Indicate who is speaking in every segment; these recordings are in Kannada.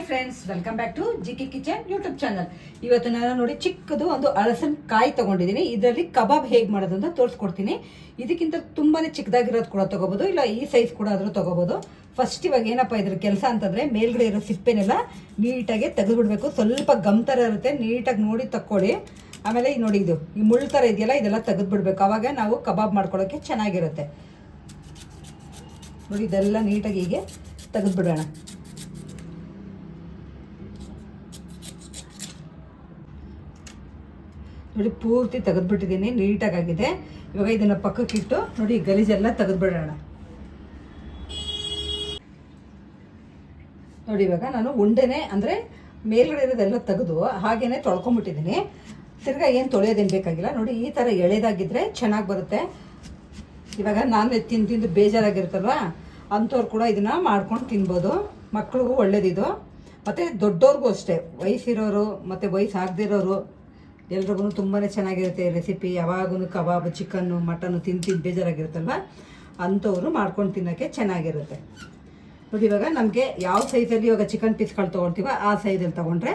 Speaker 1: Hi friends welcome back to G K kitchen YouTube channel ಇವತ್ತು ನಾನು ನೋಡಿ ಚಿಕ್ಕದು ಒಂದು ಅಳಸನ್ ಕಾಯಿ ತಗೊಂಡಿದ್ದೀನಿ. ಇದರಲ್ಲಿ ಕಬಾಬ್ ಹೇಗೆ ಮಾಡೋದು ತೋರಿಸ್ಕೊಡ್ತೀನಿ. ಇದಕ್ಕಿಂತ ತುಂಬಾನೇ ಚಿಕ್ಕದಾಗಿರೋದು ಕೂಡ ತಗೋಬೋದು, ಇಲ್ಲ ಈ ಸೈಜ್ ಕೂಡ ಆದರೂ ತಗೋಬೋದು. ಫಸ್ಟ್ ಇವಾಗ ಏನಪ್ಪ ಇದ್ರ ಕೆಲಸ ಅಂತಂದ್ರೆ ಮೇಲ್ಗಡೆ ಇರೋ ಸಿಪ್ಪೆನೆಲ್ಲ ನೀಟಾಗಿ ತೆಗೆದುಬಿಡಬೇಕು. ಸ್ವಲ್ಪ ಗಮ್ ಥರ ಇರುತ್ತೆ, ನೀಟಾಗಿ ನೋಡಿ ತಕ್ಕೊಳ್ಳಿ. ಆಮೇಲೆ ನೋಡಿ ಇದು, ಈ ಮುಳ್ಳು ಥರ ಇದೆಯಲ್ಲ, ಇದೆಲ್ಲ ತೆಗೆದುಬಿಡ್ಬೇಕು. ಆವಾಗ ನಾವು ಕಬಾಬ್ ಮಾಡ್ಕೊಳ್ಳೋಕ್ಕೆ ಚೆನ್ನಾಗಿರುತ್ತೆ. ನೋಡಿ ಇದೆಲ್ಲ ನೀಟಾಗಿ ಹೀಗೆ ತೆಗೆದುಬಿಡೋಣ. ನೋಡಿ ಪೂರ್ತಿ ತೆಗೆದ್ಬಿಟ್ಟಿದ್ದೀನಿ ನೀಟಾಗಿ ಆಗಿದೆ ಇವಾಗ ಇದನ್ನು ಪಕ್ಕಕ್ಕಿಟ್ಟು ನೋಡಿ, ಗಲೀಜೆಲ್ಲ ತೆಗೆದ್ಬಿಡೋಣ. ನೋಡಿ, ಇವಾಗ ನಾನು ಉಂಡೆನೆ ಅಂದರೆ ಮೇಲ್ಗಡೆ ಇರೋದೆಲ್ಲ ತೆಗೆದು ಹಾಗೇನೆ ತೊಳ್ಕೊಂಬಿಟ್ಟಿದ್ದೀನಿ. ತಿರ್ಗಾ ಏನು ತೊಳೆಯೋದೇನು ಬೇಕಾಗಿಲ್ಲ. ನೋಡಿ, ಈ ಥರ ಎಳೆದಾಗಿದ್ದರೆ ಚೆನ್ನಾಗಿ ಬರುತ್ತೆ. ಇವಾಗ ನಾನು ತಿಂದು ತಿಂದು ಬೇಜಾರಾಗಿರುತ್ತಲ್ವಾ? ಅಂಥವ್ರು ಕೂಡ ಇದನ್ನು ಮಾಡ್ಕೊಂಡು ತಿನ್ಬೋದು. ಮಕ್ಳಿಗೂ ಒಳ್ಳೇದಿದು. ಮತ್ತು ದೊಡ್ಡವ್ರಿಗೂ ಅಷ್ಟೇ. ವಯಸ್ಸಿರೋರು, ಮತ್ತು ವಯಸ್ಸು ಆಗದಿರೋರು ಎಲ್ರಿಗೂ ತುಂಬಾ ಚೆನ್ನಾಗಿರುತ್ತೆ ರೆಸಿಪಿ ಯಾವಾಗೂ ಕಬಾಬ್ ಚಿಕನ್ನು ಮಟನ್ನು ತಿಂತಿದ್ದು ತಿಂದು ಬೇಜಾರಾಗಿರುತ್ತಲ್ವ? ಅಂಥವ್ರು ಮಾಡ್ಕೊಂಡು ತಿನ್ನೋಕ್ಕೆ ಚೆನ್ನಾಗಿರುತ್ತೆ. ನೋಡಿ, ಇವಾಗ ನಮಗೆ ಯಾವ ಸೈಜಲ್ಲಿ ಇವಾಗ ಚಿಕನ್ ಪೀಸ್ಗಳು ತೊಗೊಳ್ತೀವೋ ಆ ಸೈಜಲ್ಲಿ ತೊಗೊಂಡ್ರೆ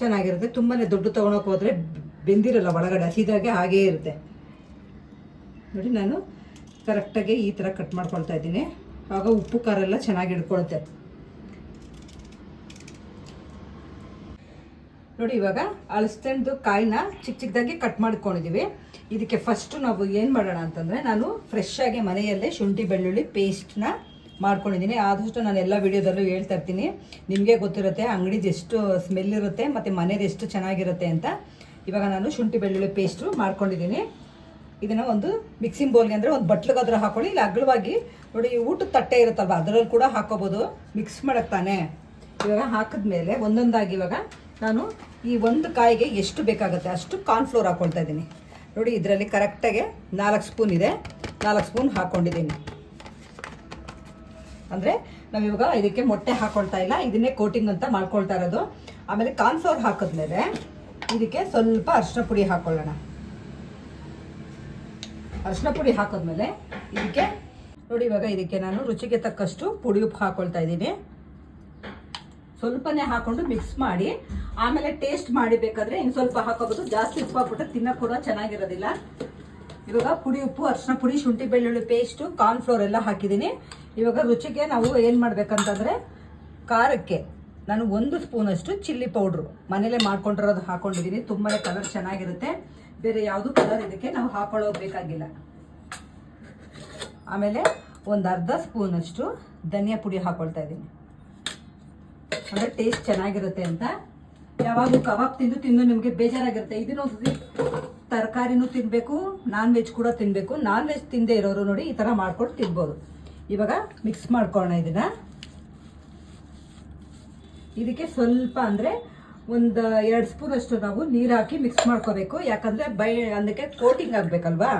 Speaker 1: ಚೆನ್ನಾಗಿರುತ್ತೆ. ತುಂಬಾ ದೊಡ್ಡ ತೊಗೊಳಕ್ಕೆ ಹೋದರೆ ಬೆಂದಿರಲ್ಲ ಒಳಗಡೆ ಹಸಿದಾಗೆ ಹಾಗೇ ಇರುತ್ತೆ. ನೋಡಿ, ನಾನು ಕರೆಕ್ಟಾಗಿ ಈ ಥರ ಕಟ್ ಮಾಡ್ಕೊಳ್ತಾ ಇದ್ದೀನಿ. ಆಗ ಉಪ್ಪು, ಖಾರ ಎಲ್ಲ ಚೆನ್ನಾಗಿ ಹಿಡ್ಕೊಳುತ್ತೆ. ನೋಡಿ, ಇವಾಗ ಅಳಸ್ತಂದು ಕಾಯಿನ ಚಿಕ್ಕ ಚಿಕ್ಕದಾಗಿ ಕಟ್ ಮಾಡ್ಕೊಂಡಿದ್ದೀವಿ ಇದಕ್ಕೆ ಫಸ್ಟು ನಾವು ಏನು ಮಾಡೋಣ ಅಂತಂದರೆ, ನಾನು ಫ್ರೆಶ್ ಆಗಿ ಮನೆಯಲ್ಲೇ ಶುಂಠಿ, ಬೆಳ್ಳುಳ್ಳಿ ಪೇಸ್ಟ್ನ ಮಾಡ್ಕೊಂಡಿದ್ದೀನಿ ಆದಷ್ಟು ನಾನು ಎಲ್ಲ ವಿಡಿಯೋದಲ್ಲೂ ಹೇಳ್ತಾ ಇರ್ತೀನಿ. ನಿಮಗೆ ಗೊತ್ತಿರುತ್ತೆ, ಅಂಗಡಿದು ಎಷ್ಟು ಸ್ಮೆಲ್ ಇರುತ್ತೆ, ಮತ್ತು ಮನೇದು ಎಷ್ಟು ಚೆನ್ನಾಗಿರುತ್ತೆ ಅಂತ. ಇವಾಗ ನಾನು ಶುಂಠಿ, ಬೆಳ್ಳುಳ್ಳಿ ಪೇಸ್ಟು ಮಾಡ್ಕೊಂಡಿದ್ದೀನಿ ಇದನ್ನು ಒಂದು ಮಿಕ್ಸಿಂಗ್ ಬೌಲ್ಗೆ ಅಂದರೆ ಒಂದು ಬಟ್ಲಿಗಾದ್ರೂ ಹಾಕೊಳ್ಳಿ. ಇಲ್ಲಿ, ಅಗಲವಾಗಿ. ನೋಡಿ ಊಟದ ತಟ್ಟೆ ಇರುತ್ತಲ್ವ, ಅದರಲ್ಲಿ ಕೂಡ ಹಾಕೋಬೋದು. ಮಿಕ್ಸ್ ಮಾಡಕ್ಕೆ ತಾನೇ. ಇವಾಗ ಹಾಕಿದ್ಮೇಲೆ ಒಂದೊಂದಾಗಿ ಇವಾಗ ನಾನು ಈ ಒಂದು ಕಾಯಿಗೆ ಎಷ್ಟು ಬೇಕಾಗುತ್ತೆ ಅಷ್ಟು ಕಾರ್ನ್ಫ್ಲೋರ್ ಹಾಕ್ಕೊಳ್ತಾ ಇದ್ದೀನಿ. ನೋಡಿ, ಇದರಲ್ಲಿ ಕರೆಕ್ಟಾಗಿ ನಾಲ್ಕು ಸ್ಪೂನ್ ಇದೆ. ನಾಲ್ಕು ಸ್ಪೂನ್ ಹಾಕ್ಕೊಂಡಿದ್ದೀನಿ ಅಂದರೆ ನಾವಿವಾಗ ಇದಕ್ಕೆ ಮೊಟ್ಟೆ ಹಾಕ್ಕೊಳ್ತಾ ಇಲ್ಲ, ಇದನ್ನೇ ಕೋಟಿಂಗ್ ಅಂತ ಮಾಡ್ಕೊಳ್ತಾ ಇರೋದು. ಆಮೇಲೆ ಕಾರ್ನ್ಫ್ಲೋರ್ ಹಾಕಿದ್ಮೇಲೆ ಇದಕ್ಕೆ ಸ್ವಲ್ಪ ಅರಿಶಿನ ಪುಡಿ ಹಾಕೊಳ್ಳೋಣ. ಅರಿಶಿನ ಪುಡಿ ಹಾಕಿದ್ಮೇಲೆ ಇದಕ್ಕೆ, ನೋಡಿ, ಇವಾಗ ಇದಕ್ಕೆ ನಾನು ರುಚಿಗೆ ತಕ್ಕಷ್ಟು ಪುಡಿ ಉಪ್ಪು ಹಾಕ್ಕೊಳ್ತಾ ಇದ್ದೀನಿ. ಸ್ವಲ್ಪನೇ ಹಾಕೊಂಡು ಮಿಕ್ಸ್ ಮಾಡಿ ಆಮೇಲೆ ಟೇಸ್ಟ್ ಮಾಡಿ ಬೇಕಾದ್ರೆ ಇನ್ನು ಸ್ವಲ್ಪ ಹಾಕೋಬೋದು. ಜಾಸ್ತಿ ಉಪ್ಪು ಹಾಕ್ಬಿಟ್ಟು ತಿನ್ನೋಕೆ ಕೂಡ ಚೆನ್ನಾಗಿರೋದಿಲ್ಲ. ಇವಾಗ ಪುಡಿ ಉಪ್ಪು ಅರ್ಶಿನ ಪುಡಿ, ಶುಂಠಿ, ಬೆಳ್ಳುಳ್ಳಿ ಪೇಸ್ಟು ಕಾರ್ನ್ಫ್ಲೋರ್ ಎಲ್ಲ ಹಾಕಿದ್ದೀನಿ. ಇವಾಗ ರುಚಿಗೆ ನಾವು ಏನು ಮಾಡಬೇಕಂತಂದರೆ ಖಾರಕ್ಕೆ ನಾನು ಒಂದು ಸ್ಪೂನಷ್ಟು ಚಿಲ್ಲಿ ಪೌಡ್ರು ಮನೇಲೆ ಮಾಡ್ಕೊಂಡಿರೋದು ಹಾಕೊಂಡಿದ್ದೀನಿ. ತುಂಬಾ ಕಲರ್ ಚೆನ್ನಾಗಿರುತ್ತೆ. ಬೇರೆ ಯಾವುದು ಕಲರ್ ಇದಕ್ಕೆ ನಾವು ಹಾಕೊಳ್ಳೋದು ಬೇಕಾಗಿಲ್ಲ. ಆಮೇಲೆ ಒಂದು ಅರ್ಧ ಸ್ಪೂನಷ್ಟು ಧನಿಯಾ ಪುಡಿ ಹಾಕೊಳ್ತಾ ಇದ್ದೀನಿ. ಅಂದರೆ ಟೇಸ್ಟ್ ಚೆನ್ನಾಗಿರುತ್ತೆ ಅಂತ. ಯಾವಾಗಲೂ ಕಬಾಬ್ ತಿಂದು ತಿಂದು ನಿಮಗೆ ಬೇಜಾರಾಗಿರುತ್ತೆ. ಇದನ್ನು ಒಂದ್ಸತಿ ತರಕಾರಿನೂ ತಿನ್ನಬೇಕು ನಾನ್ ವೆಜ್ ಕೂಡ ತಿನ್ನಬೇಕು ನಾನ್ ವೆಜ್ ತಿಂದೇ ಇರೋರು ನೋಡಿ ಈ ಥರ ಮಾಡ್ಕೊಂಡು ತಿನ್ಬೋದು. ಇವಾಗ ಮಿಕ್ಸ್ ಮಾಡ್ಕೊಳ್ಳೋಣ ಇದನ್ನ. ಇದಕ್ಕೆ ಸ್ವಲ್ಪ ಅಂದರೆ ಒಂದು ಎರಡು ಸ್ಪೂನ್ ಅಷ್ಟು ನಾವು ನೀರು ಹಾಕಿ ಮಿಕ್ಸ್ ಮಾಡ್ಕೋಬೇಕು. ಯಾಕಂದರೆ ಬೈ ಅದಕ್ಕೆ ಕೋಟಿಂಗ್ ಆಗಬೇಕಲ್ವಾ?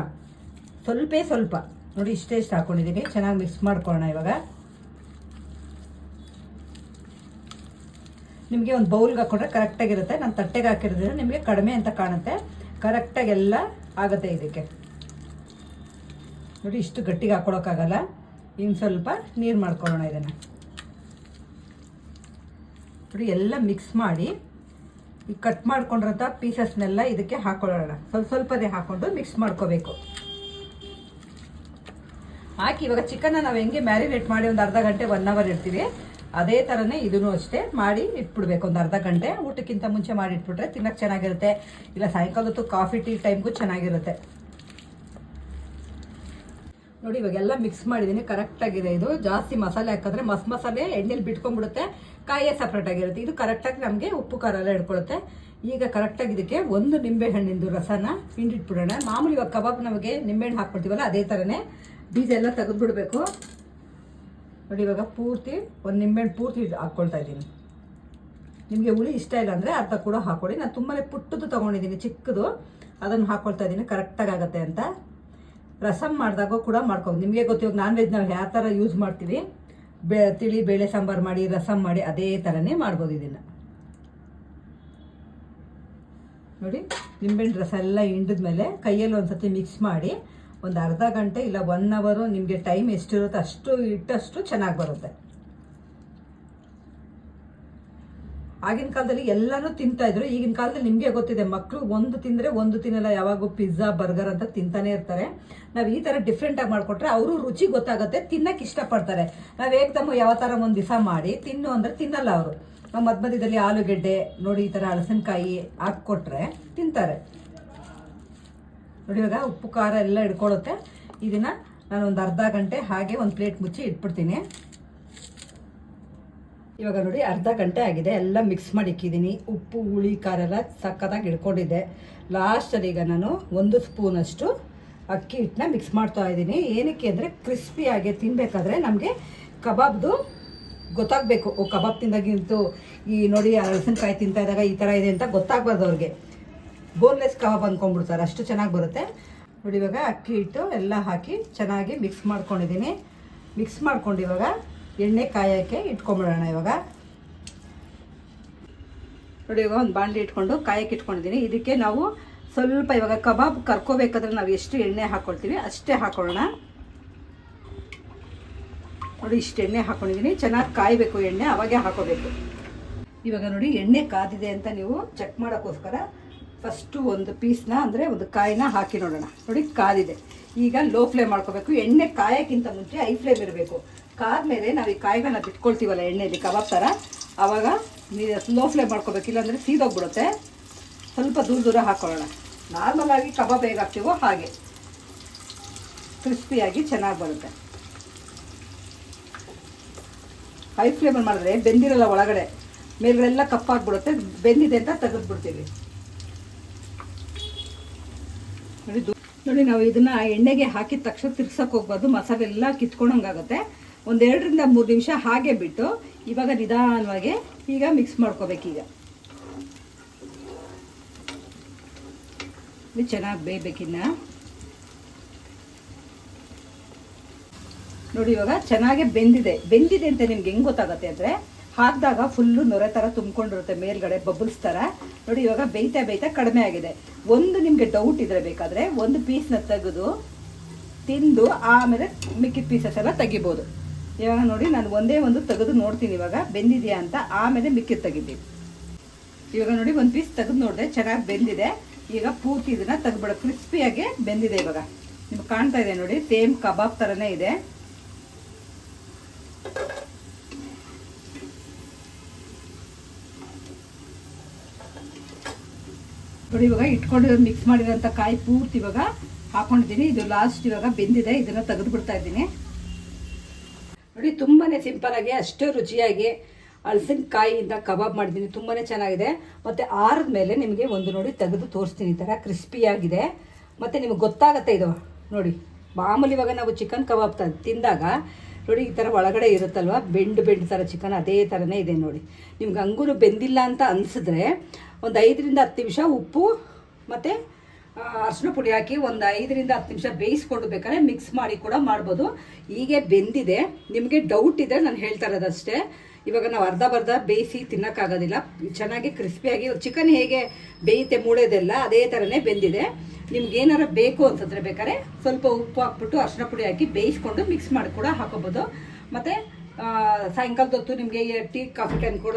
Speaker 1: ಸ್ವಲ್ಪೇ ಸ್ವಲ್ಪ. ನೋಡಿ ಇಷ್ಟೇ ಇಷ್ಟು ಹಾಕೊಂಡಿದ್ದೀನಿ. ಚೆನ್ನಾಗಿ ಮಿಕ್ಸ್ ಮಾಡ್ಕೊಳ್ಳೋಣ ಇವಾಗ. ನಿಮಗೆ ಒಂದು ಬೌಲ್ಗೆ ಹಾಕೊಂಡ್ರೆ ಕರೆಕ್ಟಾಗಿರುತ್ತೆ ನಾನು ತಟ್ಟೆಗೆ ಹಾಕಿರೋದ್ರಿಂದ ನಿಮಗೆ ಕಡಿಮೆ ಅಂತ ಕಾಣುತ್ತೆ. ಕರೆಕ್ಟಾಗಿ ಎಲ್ಲ ಆಗುತ್ತೆ ಇದಕ್ಕೆ. ನೋಡಿ, ಇಷ್ಟು ಗಟ್ಟಿಗೆ ಹಾಕ್ಕೊಳಕ್ಕಾಗಲ್ಲ ಇನ್ನು ಸ್ವಲ್ಪ ನೀರು ಮಾಡ್ಕೊಳ್ಳೋಣ ಇದನ್ನು. ನೋಡಿ, ಎಲ್ಲ ಮಿಕ್ಸ್ ಮಾಡಿ ಈ ಕಟ್ ಮಾಡ್ಕೊಂಡಿರೋಂಥ ಪೀಸಸ್ನೆಲ್ಲ ಇದಕ್ಕೆ ಹಾಕೊಳ್ಳೋಣ. ಸ್ವಲ್ಪ ಸ್ವಲ್ಪದೇ ಹಾಕ್ಕೊಂಡು ಮಿಕ್ಸ್ ಮಾಡ್ಕೋಬೇಕು. ಹಾಕಿ ಇವಾಗ ಚಿಕನ್ನ ನಾವು ಹೆಂಗೆ ಮ್ಯಾರಿನೇಟ್ ಮಾಡಿ ಒಂದು ಅರ್ಧ ಗಂಟೆ ಒನ್ ಅವರ್ ಇಡ್ತೀವಿ. ಅದೇ ಥರನೇ ಇದನ್ನು ಅಷ್ಟೇ ಮಾಡಿ ಇಟ್ಬಿಡ್ಬೇಕು. ಒಂದು ಅರ್ಧ ಗಂಟೆ ಊಟಕ್ಕಿಂತ ಮುಂಚೆ ಮಾಡಿ ಇಟ್ಬಿಟ್ರೆ ತಿನ್ನಕ್ಕೆ ಚೆನ್ನಾಗಿರುತ್ತೆ. ಇಲ್ಲ ಸಾಯಂಕಾಲ ಹೊತ್ತು ಕಾಫಿ, ಟೀ ಟೈಮ್ಗೂ ಚೆನ್ನಾಗಿರುತ್ತೆ. ನೋಡಿ, ಇವಾಗೆಲ್ಲ ಮಿಕ್ಸ್ ಮಾಡಿದ್ದೀನಿ. ಕರೆಕ್ಟಾಗಿದೆ ಇದು. ಜಾಸ್ತಿ ಮಸಾಲೆ ಹಾಕಿದ್ರೆ ಮಸ್ ಮಸಾಲೆ ಎಣ್ಣೆಲಿ ಬಿಟ್ಕೊಂಡ್ಬಿಡುತ್ತೆ. ಕಾಯೇ ಸಪ್ರೇಟ್ ಆಗಿರುತ್ತೆ. ಇದು ಕರೆಕ್ಟಾಗಿ ನಮಗೆ ಉಪ್ಪು, ಖಾರ ಎಲ್ಲ ಇಟ್ಕೊಳುತ್ತೆ ಈಗ ಕರೆಕ್ಟಾಗಿ ಇದಕ್ಕೆ ಒಂದು ನಿಂಬೆ ಹಣ್ಣಿಂದು ರಸನ ಹಿಂಡಿಟ್ಬಿಡೋಣ. ಮಾಮೂಲಿ ಇವಾಗ ಕಬಾಬ್ ನಮಗೆ ನಿಂಬೆಹಣ್ಣು ಹಾಕ್ಬಿಡ್ತೀವಲ್ಲ, ಅದೇ ಥರನೇ ಬೀಜ ಎಲ್ಲ ತೆಗೆದ್ಬಿಡ್ಬೇಕು. ನೋಡಿ, ಇವಾಗ ಪೂರ್ತಿ ಒಂದು ನಿಂಬೆಹಣ್ಣು ಪೂರ್ತಿ ಹಾಕ್ಕೊಳ್ತಾ ಇದ್ದೀನಿ. ನಿಮಗೆ ಹುಳಿ ಇಷ್ಟ ಇಲ್ಲ ಅಂದರೆ ಅರ್ಧ ಕೂಡ ಹಾಕ್ಕೊಡಿ. ನಾನು ತುಂಬಾ ಪುಟ್ಟದು ತೊಗೊಂಡಿದ್ದೀನಿ, ಚಿಕ್ಕದು. ಅದನ್ನು ಹಾಕ್ಕೊಳ್ತಾ ಇದ್ದೀನಿ ಕರೆಕ್ಟಾಗಿ ಆಗುತ್ತೆ ಅಂತ. ರಸಮ್ ಮಾಡಿದಾಗೂ ಕೂಡ ಮಾಡ್ಕೊಬೋದು ನಿಮಗೆ ಗೊತ್ತಿವಾಗ ನಾನ್ ವೆಜ್ ನಾವು ಯಾವ ಥರ ಯೂಸ್ ಮಾಡ್ತೀವಿ? ಬೆ, ತಿಳಿ, ಬೇಳೆ, ಸಾಂಬಾರು ಮಾಡಿ ರಸಮ್ ಮಾಡಿ, ಅದೇ ಥರನೇ ಮಾಡ್ಬೋದು ಇದನ್ನು. ನೋಡಿ, ನಿಂಬೆಹಣ್ಣು ರಸ ಎಲ್ಲ ಹಿಂಡಿದ್ಮೇಲೆ ಕೈಯಲ್ಲಿ ಒಂದ್ಸತಿ ಮಿಕ್ಸ್ ಮಾಡಿ ಒಂದು ಅರ್ಧ ಗಂಟೆ ಇಲ್ಲ ಒನ್ ಅವರು ನಿಮಗೆ ಟೈಮ್ ಎಷ್ಟಿರುತ್ತೆ ಅಷ್ಟು ಇಟ್ಟಷ್ಟು ಚೆನ್ನಾಗಿ ಬರುತ್ತೆ. ಆಗಿನ ಕಾಲದಲ್ಲಿ ಎಲ್ಲಾನು ತಿಂತಾ ಇದ್ರು, ಈಗಿನ ಕಾಲದಲ್ಲಿ ನಿಮಗೆ ಗೊತ್ತಿದೆ ಮಕ್ಕಳು ಒಂದು ತಿಂದ್ರೆ ಒಂದು ತಿನ್ನಲ್ಲ, ಯಾವಾಗೂ ಪಿಜ್ಜಾ ಬರ್ಗರ್ ಅಂತ ತಿಂತಾನೆ ಇರ್ತಾರೆ. ನಾವು ಈ ತರ ಡಿಫ್ರೆಂಟಾಗಿ ಮಾಡ್ಕೊಟ್ರೆ ಅವರು ರುಚಿ ಗೊತ್ತಾಗುತ್ತೆ ತಿನ್ನಕ್ಕೆ ಇಷ್ಟಪಡ್ತಾರೆ. ನಾವು ಏಕ್ದಮ್ಮ ಯಾವ ಥರ ಒಂದು ದಿವಸ ಮಾಡಿ, ತಿನ್ನು ಅಂದ್ರೆ ತಿನ್ನಲ್ಲ ಅವರು. ನಾವು ಮಧ್ಯ ಮಧ್ಯದಲ್ಲಿ ಆಲೂಗೆಡ್ಡೆ, ನೋಡಿ ಈ ತರ ಹಲಸಿನಕಾಯಿ ಹಾಕ್ಕೊಟ್ರೆ ತಿಂತಾರೆ. ನೋಡಿ, ಇವಾಗ ಉಪ್ಪು, ಖಾರ ಎಲ್ಲ ಹಿಡ್ಕೊಳುತ್ತೆ ಇದನ್ನ ನಾನು ಒಂದು ಅರ್ಧ ಗಂಟೆ ಹಾಗೆ ಒಂದು ಪ್ಲೇಟ್ ಮುಚ್ಚಿ ಇಟ್ಬಿಡ್ತೀನಿ. ಇವಾಗ ನೋಡಿ, ಅರ್ಧ ಗಂಟೆ ಆಗಿದೆ. ಎಲ್ಲ ಮಿಕ್ಸ್ ಮಾಡಿ ಇಕ್ಕಿದ್ದೀನಿ. ಉಪ್ಪು, ಹುಳಿ, ಖಾರ ಎಲ್ಲ ಸಕ್ಕತ್ತಾಗಿ ಇಟ್ಕೊಂಡಿದ್ದೆ ಲಾಸ್ಟಲ್ಲಿ ಈಗ ನಾನು ಒಂದು ಸ್ಪೂನಷ್ಟು ಅಕ್ಕಿ ಹಿಟ್ಟನ್ನ ಮಿಕ್ಸ್ ಮಾಡ್ತಾ ಇದ್ದೀನಿ. ಏನಕ್ಕೆ ಅಂದರೆ ಕ್ರಿಸ್ಪಿಯಾಗಿ ತಿನ್ನಬೇಕಾದ್ರೆ ನಮಗೆ ಕಬಾಬ್ದು ಗೊತ್ತಾಗಬೇಕು. ಕಬಾಬ್ ತಿಂದಾಗಿಂತು ಈ ನೋಡಿ ಹಲಸಿನಕಾಯಿ ತಿಂತಾ ಇದ್ದಾಗ ಈ ಥರ ಇದೆ ಅಂತ ಗೊತ್ತಾಗ್ಬಾರ್ದು ಅವ್ರಿಗೆ. ಬೋನ್ಲೆಸ್ ಕಬಾಬ್ ಅಂದ್ಕೊಂಡ್ಬಿಡ್ತಾರೆ ಅಷ್ಟು ಚೆನ್ನಾಗಿ ಬರುತ್ತೆ. ನೋಡಿ, ಇವಾಗ ಅಕ್ಕಿ ಹಿಟ್ಟು ಎಲ್ಲ ಹಾಕಿ ಚೆನ್ನಾಗಿ ಮಿಕ್ಸ್ ಮಾಡ್ಕೊಂಡಿದ್ದೀನಿ. ಮಿಕ್ಸ್ ಮಾಡ್ಕೊಂಡು ಇವಾಗ ಎಣ್ಣೆ ಕಾಯೋಕ್ಕೆ ಇಟ್ಕೊಂಬಿಡೋಣ ಇವಾಗ. ನೋಡಿ, ಇವಾಗ ಒಂದು ಬಾಂಡ್ಲಿ ಇಟ್ಕೊಂಡು ಕಾಯಕ್ಕೆ ಇಟ್ಕೊಂಡಿದ್ದೀನಿ. ಇದಕ್ಕೆ ನಾವು ಸ್ವಲ್ಪ ಇವಾಗ ಕಬಾಬ್ ಕರ್ಕೋಬೇಕಾದ್ರೆ ನಾವು ಎಷ್ಟು ಎಣ್ಣೆ ಹಾಕ್ಕೊಳ್ತೀವಿ ಅಷ್ಟೇ ಹಾಕೊಳ್ಳೋಣ ನೋಡಿ, ಇಷ್ಟು ಎಣ್ಣೆ ಹಾಕೊಂಡಿದ್ದೀನಿ. ಚೆನ್ನಾಗಿ ಕಾಯಬೇಕು ಎಣ್ಣೆ, ಅವಾಗೆ ಹಾಕೋಬೇಕು. ಇವಾಗ ನೋಡಿ, ಎಣ್ಣೆ ಕಾದಿದೆ ಅಂತ ನೀವು ಚೆಕ್ ಮಾಡೋಕ್ಕೋಸ್ಕರ ಫಸ್ಟು ಒಂದು ಪೀಸ್ನ ಅಂದರೆ ಒಂದು ಕಾಯಿನ ಹಾಕಿ ನೋಡೋಣ. ನೋಡಿ ಕಾದಿದೆ. ಈಗ ಲೋ ಫ್ಲೇಮ್ ಮಾಡ್ಕೋಬೇಕು. ಎಣ್ಣೆ ಕಾಯೋಕ್ಕಿಂತ ಮುಂಚೆ ಐ ಫ್ಲೇಮ್ ಇರಬೇಕು. ಕಾದ್ಮೇಲೆ ನಾವು ಈ ಕಾಯಿಗಳನ್ನ ಬಿಟ್ಕೊಳ್ತೀವಲ್ಲ ಎಣ್ಣೆಯಲ್ಲಿ ಕಬಾಬ್ ಥರ ಆವಾಗ ಲೋ ಫ್ಲೇಮ್ ಮಾಡ್ಕೋಬೇಕು. ಇಲ್ಲಾಂದರೆ ಸೀದೋಗ್ಬಿಡುತ್ತೆ. ಸ್ವಲ್ಪ ದೂರ ದೂರ ಹಾಕೊಳ್ಳೋಣ. ನಾರ್ಮಲ್ ಆಗಿ ಕಬಾಬ್ ಹೇಗೆ ಹಾಗೆ. ಕ್ರಿಸ್ಪಿಯಾಗಿ ಚೆನ್ನಾಗಿ ಬರುತ್ತೆ. ಹೈ ಫ್ಲೇಮಲ್ಲಿ ಮಾಡಿದ್ರೆ ಬೆಂದಿರಲ್ಲ ಒಳಗಡೆ. ಮೇಲ್ಗಡೆಲ್ಲ ಕಪ್ಪಾಗ್ಬಿಡುತ್ತೆ. ಬೆಂದಿದೆ ಅಂತ ತೆಗೆದ್ಬಿಡ್ತೀವಿ. ನೋಡಿ, ನಾವು ಇದನ್ನ ಎಣ್ಣೆಗೆ ಹಾಕಿದ ತಕ್ಷಣ ತಿರ್ಗ್ಸಕ್ಕೆ ಹೋಗ್ಬಾರ್ದು. ಮಸಾಲೆ ಎಲ್ಲ ಕಿತ್ಕೊಂಡಂಗಾಗುತ್ತೆ ಒಂದೆರಡರಿಂದ ಮೂರು ನಿಮಿಷ ಹಾಗೆ ಬಿಟ್ಟು ಇವಾಗ ನಿಧಾನವಾಗಿ ಈಗ ಮಿಕ್ಸ್ ಮಾಡ್ಕೋಬೇಕೀಗ ಚೆನ್ನಾಗಿ ಬೇಯಬೇಕಿನ್ನ ನೋಡಿ, ಇವಾಗ ಚೆನ್ನಾಗಿ ಬೆಂದಿದೆ. ಬೆಂದಿದೆ ಅಂತ ನಿಮ್ಗೆ ಹೆಂಗ್ ಗೊತ್ತಾಗುತ್ತೆ ಅಂದ್ರೆ ಹಾಕಿದಾಗ ಫುಲ್ಲು ನೊರೆ ಥರ ತುಂಬ್ಕೊಂಡಿರುತ್ತೆ ಮೇಲ್ಗಡೆ ಬಬಲ್ಸ್ ಥರ ನೋಡಿ, ಇವಾಗ ಬೇಯ್ತಾ ಬೇಯ್ತಾ ಕಡಿಮೆ ಆಗಿದೆ. ಒಂದು ನಿಮಗೆ ಡೌಟ್ ಇದ್ರೆ ಬೇಕಾದರೆ ಒಂದು ಪೀಸ್ನ ತೆಗೆದು ತಿಂದು ಆಮೇಲೆ ಮಿಕ್ಕಿದ ಪೀಸಸ್ ಎಲ್ಲ ತೆಗಿಬೋದು. ಇವಾಗ ನೋಡಿ, ನಾನು ಒಂದೇ ಒಂದು ತೆಗೆದು ನೋಡ್ತೀನಿ ಇವಾಗ. ಬೆಂದಿದೆಯಾ ಅಂತ ಆಮೇಲೆ ಮಿಕ್ಕಿದ ತೆಗಿತೀನಿ. ಇವಾಗ ನೋಡಿ, ಒಂದು ಪೀಸ್ ತೆಗೆದು ನೋಡಿದೆ ಚೆನ್ನಾಗಿ ಬೆಂದಿದೆ. ಈಗ ಪೂರ್ತಿ ಇದನ್ನ ತೆಗ್ಬಿಡ ಕ್ರಿಸ್ಪಿಯಾಗಿ ಬೆಂದಿದೆ ಇವಾಗ. ನಿಮ್ಗೆ ಕಾಣ್ತಾ ಇದೆ ನೋಡಿ, ಸೇಮ್ ಕಬಾಬ್ ಥರನೇ ಇದೆ. ನೋಡಿ, ಇವಾಗ ಇಟ್ಕೊಂಡು ಮಿಕ್ಸ್ ಮಾಡಿರೋಂಥ ಕಾಯಿ ಪೂರ್ತಿ ಇವಾಗ ಹಾಕೊಂಡಿದ್ದೀನಿ. ಇದು ಲಾಸ್ಟ್ ಇವಾಗ ಬೆಂದಿದೆ. ಇದನ್ನ ತೆಗೆದು ಬಿಡ್ತಾ ಇದ್ದೀನಿ. ನೋಡಿ, ತುಂಬಾನೇ ಸಿಂಪಲ್ ಆಗಿ, ಅಷ್ಟೇ ರುಚಿಯಾಗಿ ಹಲಸಿನಕಾಯಿಯಿಂದ ಕಬಾಬ್ ಮಾಡಿದ್ದೀನಿ. ತುಂಬಾನೇ ಚೆನ್ನಾಗಿದೆ. ಮತ್ತೆ ಆರದ ಮೇಲೆ ನಿಮಗೆ ಒಂದು ನೋಡಿ ತೆಗೆದು ತೋರಿಸ್ತೀನಿ. ಈ ಥರ ಕ್ರಿಸ್ಪಿಯಾಗಿದೆ ಮತ್ತೆ ನಿಮಗೆ ಗೊತ್ತಾಗತ್ತೆ ಇದು. ನೋಡಿ, ಮಾಮೂಲಿ ಇವಾಗ ನಾವು ಚಿಕನ್ ಕಬಾಬ್ ತಿಂದಾಗ, ನೋಡಿ, ಈ ಥರ ಒಳಗಡೆ ಇರುತ್ತಲ್ವ? ಬೆಂಡು ಬೆಂಡು ಥರ ಚಿಕನ್ ಅದೇ ಥರನೇ ಇದೆ ನೋಡಿ. ನಿಮ್ಗೆ ಹಂಗೂ ಬೆಂದಿಲ್ಲ ಅಂತ ಅನಿಸಿದ್ರೆ ಒಂದು ಐದರಿಂದ ಹತ್ತು ನಿಮಿಷ ಉಪ್ಪು ಮತ್ತು ಅರಿಶಿನ ಪುಡಿ ಹಾಕಿ ಒಂದು ಐದರಿಂದ ಹತ್ತು ನಿಮಿಷ ಬೇಯಿಸ್ಕೊಂಡು ಬೇಕಾದ್ರೆ ಮಿಕ್ಸ್ ಮಾಡಿ ಕೂಡ ಮಾಡ್ಬೋದು. ಹೀಗೆ ಬೆಂದಿದೆ. ನಿಮಗೆ ಡೌಟ್ ಇದೆ ನಾನು ಹೇಳ್ತಾ ಇರೋದಷ್ಟೇ. ಇವಾಗ ನಾವು ಅರ್ಧ ಬರ್ಧ ಬೇಯಿಸಿ ತಿನ್ನೋಕ್ಕಾಗೋದಿಲ್ಲ. ಚೆನ್ನಾಗಿ ಕ್ರಿಸ್ಪಿಯಾಗಿ ಚಿಕನ್ ಹೇಗೆ ಬೇಯುತ್ತೆ ಮೂಳೆದೆಲ್ಲ ಅದೇ ಥರನೇ ಬೆಂದಿದೆ. ನಿಮ್ಗೆ ಏನಾರು ಬೇಕು ಅಂತಂದರೆ ಬೇಕಾದ್ರೆ ಸ್ವಲ್ಪ ಉಪ್ಪು ಹಾಕ್ಬಿಟ್ಟು ಅರಿಶಿನ ಪುಡಿ ಹಾಕಿ ಬೇಯಿಸ್ಕೊಂಡು ಮಿಕ್ಸ್ ಮಾಡಿ ಕೂಡ ಹಾಕೋಬೋದು. ಮತ್ತು ಸಾಯಂಕಾಲದ ಹೊತ್ತು ನಿಮಗೆ ಟೀ ಕಾಫಿ ಟೈಮ್ ಕೂಡ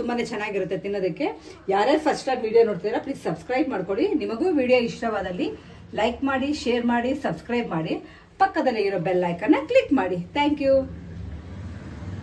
Speaker 1: ತುಂಬಾ ಚೆನ್ನಾಗಿರುತ್ತೆ ತಿನ್ನೋದಕ್ಕೆ. ಯಾರ್ಯಾರು ಫಸ್ಟ್ ಟೈಮ್ ವಿಡಿಯೋ ನೋಡ್ತೀರಾ ಪ್ಲೀಸ್ ಸಬ್ಸ್ಕ್ರೈಬ್ ಮಾಡ್ಕೊಳ್ಳಿ. ನಿಮಗೂ ವಿಡಿಯೋ ಇಷ್ಟವಾದಲ್ಲಿ ಲೈಕ್ ಮಾಡಿ ಶೇರ್ ಮಾಡಿ ಸಬ್ಸ್ಕ್ರೈಬ್ ಮಾಡಿ. ಪಕ್ಕದಲ್ಲೇ ಇರೋ ಬೆಲ್ ಐಕನ್ನ ಕ್ಲಿಕ್ ಮಾಡಿ. Thank you